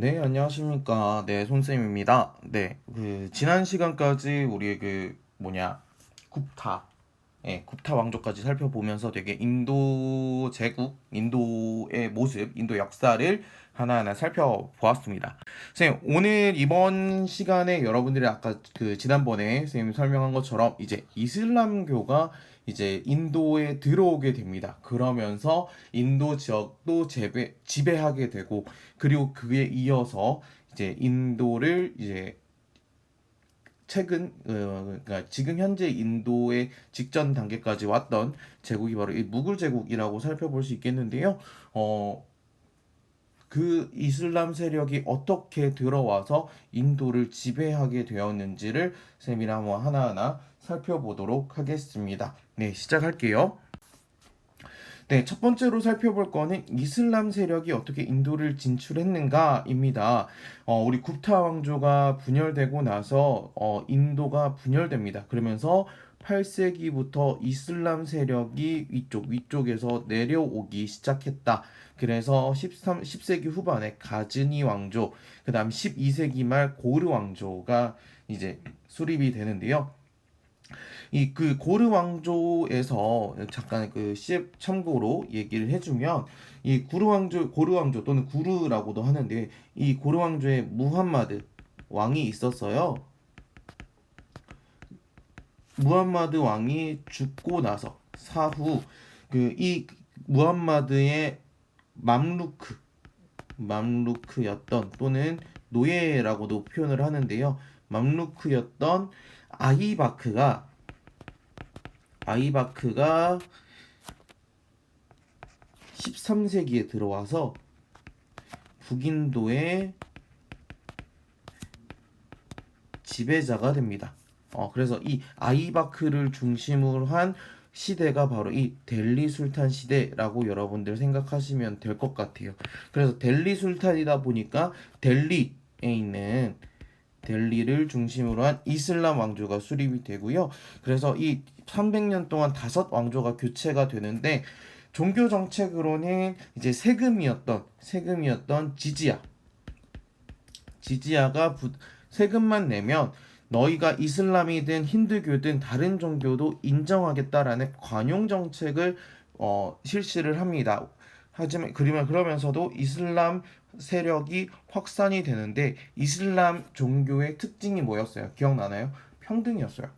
네, 안녕하십니까. 네, 손쌤입니다. 네, 그, 지난 시간까지 우리의 그, 뭐냐, 굽타, 예, 굽타 왕조까지 살펴보면서 되게 인도 제국, 인도의 모습, 인도 역사를 하나하나 살펴보았습니다. 선생님, 오늘 이번 시간에 여러분들이 아까 그, 지난번에 선생님 설명한 것처럼 이제 이슬람교가 이제 인도에 들어오게 됩니다. 그러면서 인도 지역도 재배, 지배하게 되고 그리고 그에 이어서 이제 인도를 이제 최근 어, 그러니까 지금 현재 인도의 직전 단계까지 왔던 제국이 바로 이 무굴 제국이라고 살펴볼 수 있겠는데요. 어, 그 이슬람 세력이 어떻게 들어와서 인도를 지배하게 되었는지를 한번 하나하나 살펴보도록 하겠습니다. 네, 시작할게요. 네, 첫 번째로 살펴볼 거는 이슬람 세력이 어떻게 인도를 진출했는가입니다. 어, 우리 굽타 왕조가 분열되고 나서 어, 인도가 분열됩니다. 그러면서 8세기부터 이슬람 세력이 위쪽 위쪽에서 내려오기 시작했다. 그래서 13, 10세기 후반에 가즈니 왕조, 그다음 12세기 말 고르 왕조가 이제 수립이 되는데요. 이 그 고르 왕조에서 잠깐 그 CF 참고로 얘기를 해주면 이 구르 왕조 고르 왕조 또는 구르라고도 하는데 이 고르 왕조에 무함마드 왕이 있었어요. 무함마드 왕이 죽고 나서 사후 그 이 무함마드의 맘루크 맘루크였던 또는 노예라고도 표현을 하는데요. 맘루크였던 아이바크가 아이바크가 13세기에 들어와서 북인도의 지배자가 됩니다. 어, 그래서 이 아이바크를 중심으로 한 시대가 바로 이 델리 술탄 시대라고 여러분들 생각하시면 될 것 같아요. 그래서 델리 술탄이다 보니까 델리에 있는 델리를 중심으로 한 이슬람 왕조가 수립이 되고요. 그래서 이 300년 동안 다섯 왕조가 교체가 되는데 종교 정책으로는 이제 세금이었던 세금이었던 지지야 지지야가 부, 세금만 내면 너희가 이슬람이든 힌두교든 다른 종교도 인정하겠다라는 관용 정책을 어, 실시를 합니다. 하지만 그러면 그러면서도 이슬람 세력이 확산이 되는데 이슬람 종교의 특징이 뭐였어요? 기억나나요? 평등이었어요.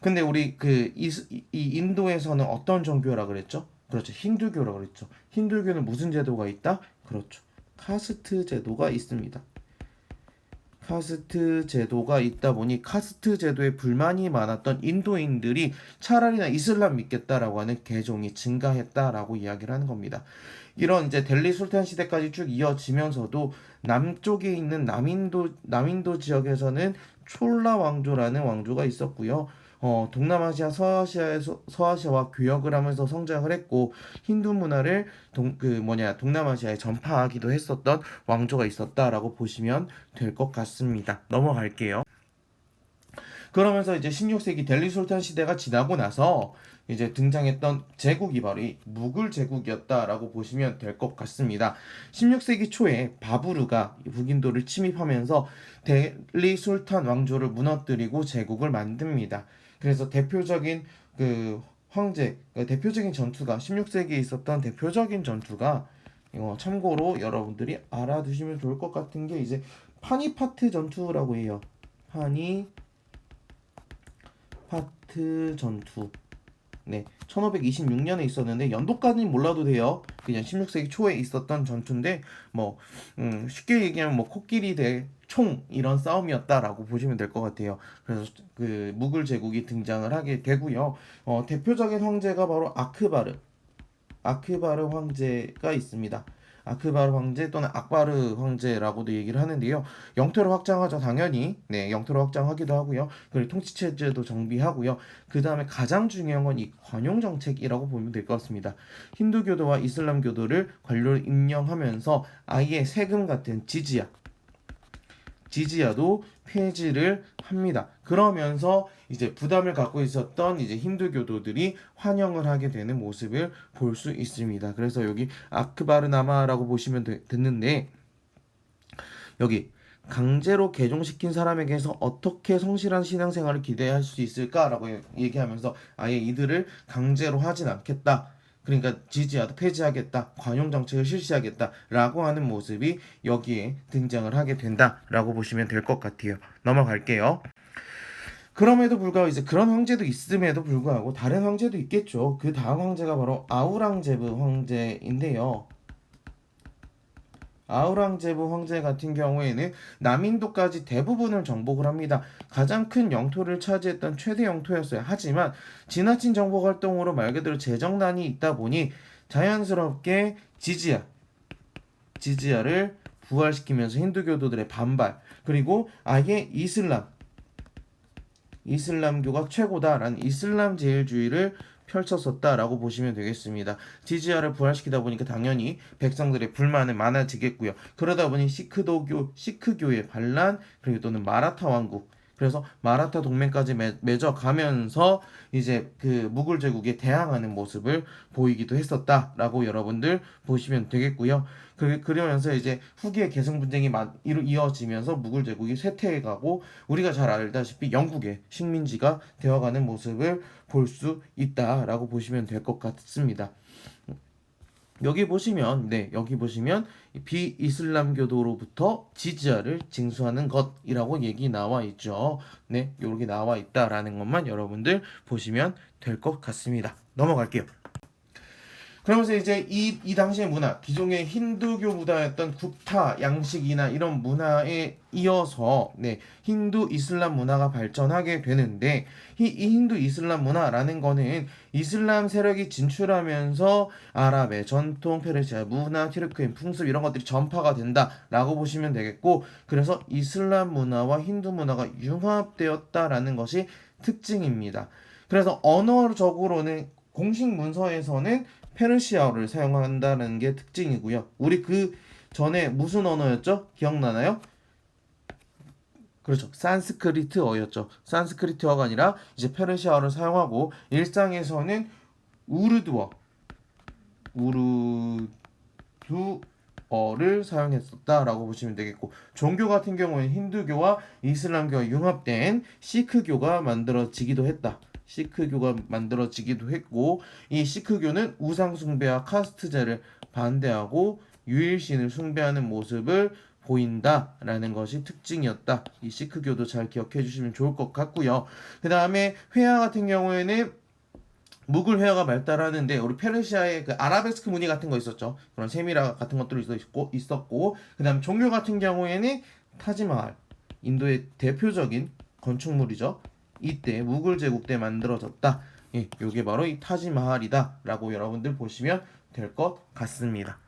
근데 우리 그 이, 이 인도에서는 어떤 종교라 그랬죠? 그렇죠. 힌두교라 그랬죠. 힌두교는 무슨 제도가 있다? 그렇죠. 카스트 제도가 있습니다. 카스트 제도가 있다 보니 카스트 제도에 불만이 많았던 인도인들이 차라리 나 이슬람 믿겠다라고 하는 개종이 증가했다라고 이야기를 하는 겁니다. 이런 이제 델리 술탄 시대까지 쭉 이어지면서도 남쪽에 있는 남인도 남인도 지역에서는 촐라 왕조라는 왕조가 있었고요. 어, 동남아시아, 서아시아에서 서아시아와 교역을 하면서 성장을 했고 힌두 문화를 동, 그 뭐냐 동남아시아에 전파하기도 했었던 왕조가 있었다라고 보시면 될 것 같습니다. 넘어갈게요. 그러면서 이제 16세기 델리 술탄 시대가 지나고 나서 이제 등장했던 제국이 바로 이 무굴 제국이었다라고 보시면 될 것 같습니다. 16세기 초에 바부르가 북인도를 침입하면서 델리 술탄 왕조를 무너뜨리고 제국을 만듭니다. 그래서 대표적인 그 황제, 그 대표적인 전투가 16세기에 있었던 대표적인 전투가 이거 참고로 여러분들이 알아두시면 좋을 것 같은 게 이제 파니파트 전투라고 해요. 파니 파트 전투. 네, 1526년에 있었는데 연도까지는 몰라도 돼요. 그냥 16세기 초에 있었던 전투인데 뭐 음, 쉽게 얘기하면 뭐 코끼리 대 총 이런 싸움이었다라고 보시면 될 것 같아요. 그래서 그 무굴 제국이 등장을 하게 되고요. 어, 대표적인 황제가 바로 아크바르, 아크바르 황제가 있습니다. 아크바르 황제 또는 악바르 황제라고도 얘기를 하는데요. 영토를 확장하죠, 당연히. 네, 영토를 확장하기도 하고요. 그리고 통치 체제도 정비하고요. 그 다음에 가장 중요한 건 이 관용 정책이라고 보면 될 것 같습니다. 힌두교도와 이슬람교도를 관료로 임명하면서 아예 세금 같은 지지야, 지지야도 폐지를 합니다. 그러면서 이제 부담을 갖고 있었던 이제 힌두교도들이 환영을 하게 되는 모습을 볼 수 있습니다. 그래서 여기 아크바르나마라고 보시면 되, 됐는데 여기 강제로 개종시킨 사람에게서 어떻게 성실한 신앙생활을 기대할 수 있을까라고 얘기하면서 아예 이들을 강제로 하진 않겠다. 그러니까 지지하다 폐지하겠다 관용 정책을 실시하겠다라고 하는 모습이 여기에 등장을 하게 된다라고 보시면 될 것 같아요. 넘어갈게요. 그럼에도 불구하고 이제 그런 황제도 있음에도 불구하고 다른 황제도 있겠죠. 그 다음 황제가 바로 아우랑제브 황제인데요. 아우랑제브 황제 같은 경우에는 남인도까지 대부분을 정복을 합니다. 가장 큰 영토를 차지했던 최대 영토였어요. 하지만 지나친 정복 활동으로 말 그대로 재정난이 있다 보니 자연스럽게 지지야, 지지야를 부활시키면서 힌두교도들의 반발 그리고 아예 이슬람 이슬람교가 최고다라는 이슬람 제일주의를 펼쳤었다라고 보시면 되겠습니다. 지지야를 부활시키다 보니까 당연히 백성들의 불만은 많아지겠고요. 그러다 보니 시크도교, 시크교의 반란 그리고 또는 마라타 왕국 그래서 마라타 동맹까지 맺, 맺어가면서 이제 그 무굴 제국에 대항하는 모습을 보이기도 했었다라고 여러분들 보시면 되겠고요. 그, 그러면서 이제 후기에 계승 분쟁이 마, 이어지면서 무굴 제국이 쇠퇴해가고 우리가 잘 알다시피 영국의 식민지가 되어가는 모습을 볼 수 있다라고 보시면 될 것 같습니다. 여기 보시면 네 여기 보시면 비이슬람교도로부터 지지자를 징수하는 것이라고 얘기 나와 있죠. 네 이렇게 나와 있다라는 것만 여러분들 보시면 될 것 같습니다. 넘어갈게요. 그러면서 이제 이, 이 당시의 문화, 기존의 힌두교 문화였던 굽타 양식이나 이런 문화에 이어서 네, 힌두 이슬람 문화가 발전하게 되는데 이, 이 힌두 이슬람 문화라는 거는 이슬람 세력이 진출하면서 아랍의 전통, 페르시아 문화, 튀르크인 풍습 이런 것들이 전파가 된다라고 보시면 되겠고 그래서 이슬람 문화와 힌두 문화가 융합되었다라는 것이 특징입니다. 그래서 언어적으로는 공식 문서에서는 페르시아어를 사용한다는 게 특징이고요. 우리 그 전에 무슨 언어였죠? 기억나나요? 그렇죠. 산스크리트어였죠. 산스크리트어가 아니라 이제 페르시아어를 사용하고 일상에서는 우르드어, 우르두어를 사용했었다라고 보시면 되겠고 종교 같은 경우는 힌두교와 이슬람교가 융합된 시크교가 만들어지기도 했다. 시크교가 만들어지기도 했고 이 시크교는 우상 숭배와 카스트제를 반대하고 유일신을 숭배하는 모습을 보인다라는 것이 특징이었다. 이 시크교도 잘 기억해 주시면 좋을 것 같고요. 그 다음에 회화 같은 경우에는 무굴 회화가 발달하는데 우리 페르시아의 그 아라베스크 무늬 같은 거 있었죠. 그런 세미라 같은 것들이 있었고 있었고 그다음 종교 같은 경우에는 타지마할 인도의 대표적인 건축물이죠. 이때 무굴 제국 때 만들어졌다. 예, 요게 바로 이 타지마할이다라고 여러분들 보시면 될 것 같습니다.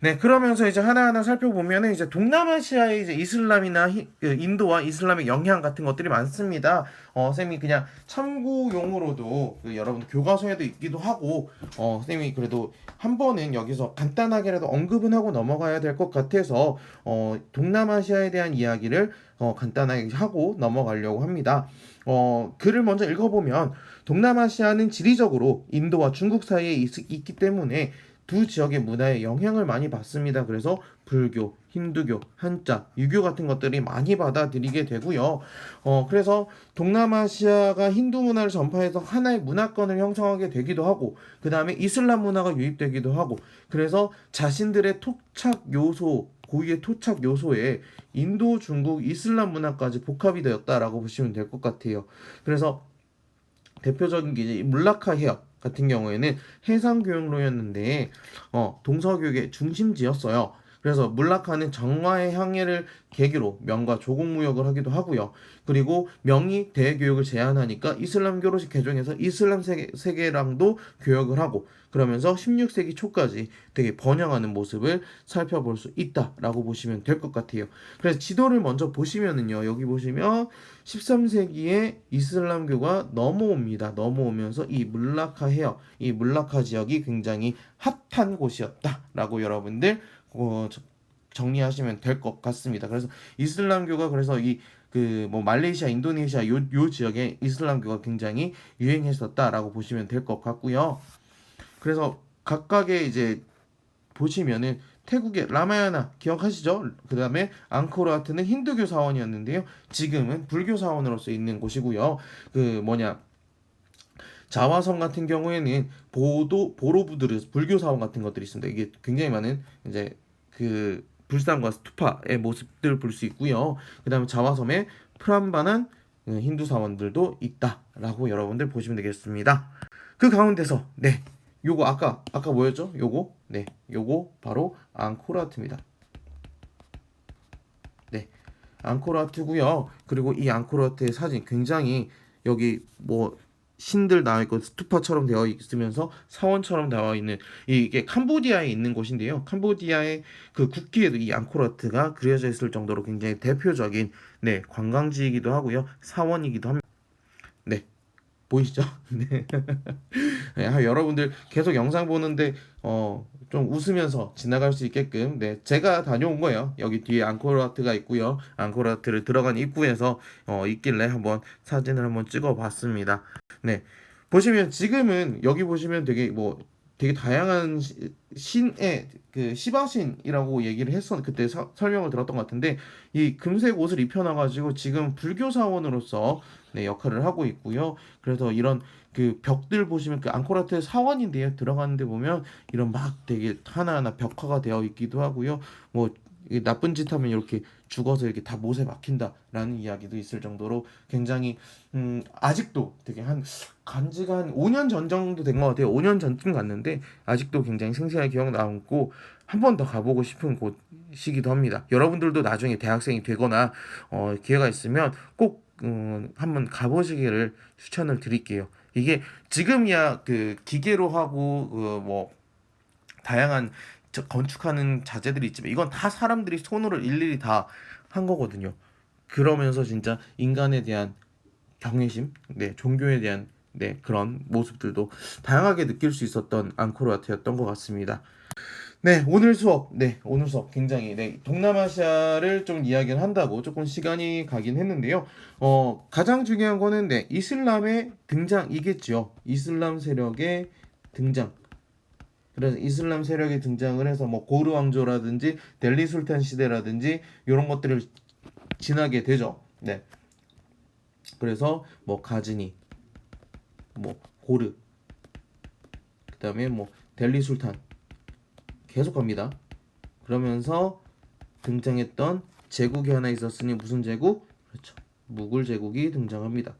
네, 그러면서 이제 하나하나 살펴보면은 이제 동남아시아의 이제 이슬람이나 히, 그 인도와 이슬람의 영향 같은 것들이 많습니다. 어, 쌤이 그냥 참고용으로도 그 여러분 교과서에도 있기도 하고, 어, 쌤이 그래도 한 번은 여기서 간단하게라도 언급은 하고 넘어가야 될 것 같아서, 어, 동남아시아에 대한 이야기를 어, 간단하게 하고 넘어가려고 합니다. 어, 글을 먼저 읽어보면 동남아시아는 지리적으로 인도와 중국 사이에 있, 있기 때문에 두 지역의 문화에 영향을 많이 받습니다. 그래서 불교, 힌두교, 한자, 유교 같은 것들이 많이 받아들이게 되고요. 어, 그래서 동남아시아가 힌두 문화를 전파해서 하나의 문화권을 형성하게 되기도 하고, 그 다음에 이슬람 문화가 유입되기도 하고, 그래서 자신들의 토착 요소, 고유의 토착 요소에 인도, 중국, 이슬람 문화까지 복합이 되었다라고 보시면 될 것 같아요. 그래서 대표적인 게 물라카 해역 같은 경우에는 해상교역로였는데 어, 동서교육의 중심지였어요. 그래서 물라카는 정화의 향해를 계기로 명과 조공 무역을 하기도 하고요. 그리고 명이 대교육을 제한하니까 이슬람 교로 개종해서 이슬람 세계, 세계 랑도 교역을 하고 그러면서 16세기 초까지 되게 번영하는 모습을 살펴볼 수 있다라고 보시면 될 것 같아요. 그래서 지도를 먼저 보시면은요. 여기 보시면 13세기에 이슬람교가 넘어옵니다. 넘어오면서 이 물라카 해역, 이 물라카 지역이 굉장히 핫한 곳이었다라고 여러분들 어, 정리하시면 될 것 같습니다. 그래서 이슬람교가 그래서 이 그 뭐 말레이시아, 인도네시아 요, 요 지역에 이슬람교가 굉장히 유행했었다라고 보시면 될 것 같고요. 그래서 각각의 이제 보시면은 태국의 라마야나 기억하시죠? 그 다음에 앙코르와트는 힌두교 사원이었는데요. 지금은 불교 사원으로서 있는 곳이고요. 그 뭐냐 자화성 같은 경우에는 보도 보로부드르 불교 사원 같은 것들이 있습니다. 이게 굉장히 많은 이제 그 불상과 스투파의 모습들을 볼 수 있고요. 그다음에 자화섬에 프람바난 음, 힌두 사원들도 있다라고 여러분들 보시면 되겠습니다. 그 가운데서 네 요거 아까 아까 뭐였죠? 요거 네 요거 바로 앙코르와트입니다. 네 앙코르와트고요. 그리고 이 앙코르와트의 사진 굉장히 여기 뭐 신들 나와 있고 스투파처럼 되어 있으면서 사원처럼 나와 있는 이게 캄보디아에 있는 곳인데요. 캄보디아의 그 국기에도 이 앙코르와트가 그려져 있을 정도로 굉장히 대표적인 네 관광지이기도 하고요. 사원이기도 합니다. 네 보이시죠? 네. 네, 아, 여러분들 계속 영상 보는데 어 좀 웃으면서 지나갈 수 있게끔 네 제가 다녀온 거예요. 여기 뒤에 앙코르와트가 있고요. 앙코르와트를 들어간 입구에서 어 있길래 한번 사진을 한번 찍어봤습니다. 네 보시면 지금은 여기 보시면 되게 뭐 되게 다양한 시- 신의 그 시바신이라고 얘기를 했었 그때 서- 설명을 들었던 것 같은데 이 금색 옷을 입혀놔가지고 지금 불교 사원으로서 네, 역할을 하고 있고요. 그래서 이런 그 벽들 보시면 그 앙코르와트 사원인데요. 들어가는데 보면 이런 막 되게 하나하나 벽화가 되어 있기도 하고요. 뭐 나쁜 짓 하면 이렇게 죽어서 이렇게 다 못에 박힌다라는 이야기도 있을 정도로 굉장히 음 아직도 되게 한 간지가 한 5년 전 정도 된 것 같아요. 5년 전쯤 갔는데 아직도 굉장히 생생하게 기억 남고 한 번 더 가보고 싶은 곳이기도 합니다. 여러분들도 나중에 대학생이 되거나 어, 기회가 있으면 꼭 음, 한번 가보시기를 추천을 드릴게요. 이게 지금이야 그 기계로 하고 그 뭐 다양한 저- 건축하는 자재들이 있지만 이건 다 사람들이 손으로 일일이 다 한 거거든요. 그러면서 진짜 인간에 대한 경외심, 네, 종교에 대한 네, 그런 모습들도 다양하게 느낄 수 있었던 앙코르와트였던 것 같습니다. 네, 오늘 수업, 네, 오늘 수업 굉장히, 네, 동남아시아를 좀 이야기를 한다고 조금 시간이 가긴 했는데요. 어, 가장 중요한 거는, 네, 이슬람의 등장이겠죠. 이슬람 세력의 등장. 그래서 이슬람 세력의 등장을 해서 뭐 고르 왕조라든지 델리 술탄 시대라든지 이런 것들을 지나게 되죠. 네. 그래서 뭐 가즈니, 뭐 고르, 그 다음에 뭐 델리 술탄 계속 갑니다. 그러면서 등장했던 제국이 하나 있었으니 무슨 제국? 그렇죠. 무굴 제국이 등장합니다.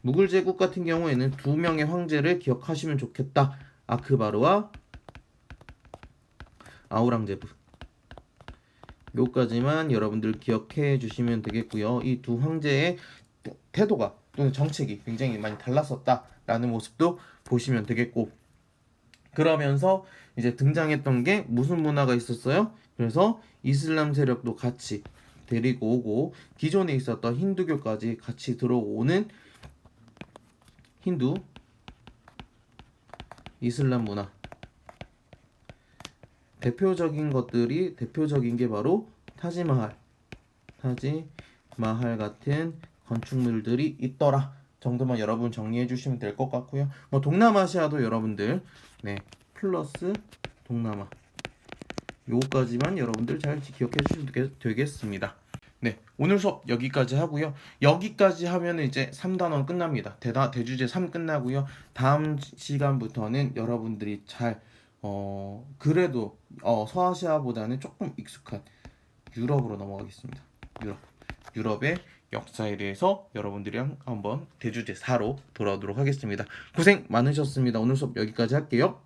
무굴 제국 같은 경우에는 두 명의 황제를 기억하시면 좋겠다. 아크바르와 아우랑제브. 요까지만 여러분들 기억해 주시면 되겠고요. 이 두 황제의 태도가 또는 정책이 굉장히 많이 달랐었다라는 모습도 보시면 되겠고 그러면서 이제 등장했던 게 무슨 문화가 있었어요? 그래서 이슬람 세력도 같이 데리고 오고 기존에 있었던 힌두교까지 같이 들어오는 힌두 이슬람 문화. 대표적인 것들이 대표적인 게 바로 타지마할. 타지마할 같은 건축물들이 있더라 정도만 여러분 정리해 주시면 될 것 같고요. 뭐 동남아시아도 여러분들 네 플러스 동남아 요거까지만 여러분들 잘 기억해 주시면 되겠- 되겠습니다 네 오늘 수업 여기까지 하고요 여기까지 하면 이제 3단원 끝납니다 대다 대주제 3 끝나고요 다음 시간부터는 여러분들이 잘 어 그래도 어 서아시아보다는 조금 익숙한 유럽으로 넘어가겠습니다. 유럽 유럽의 역사에 대해서 여러분들이랑 한번 대주제 4로 돌아오도록 하겠습니다. 고생 많으셨습니다. 오늘 수업 여기까지 할게요.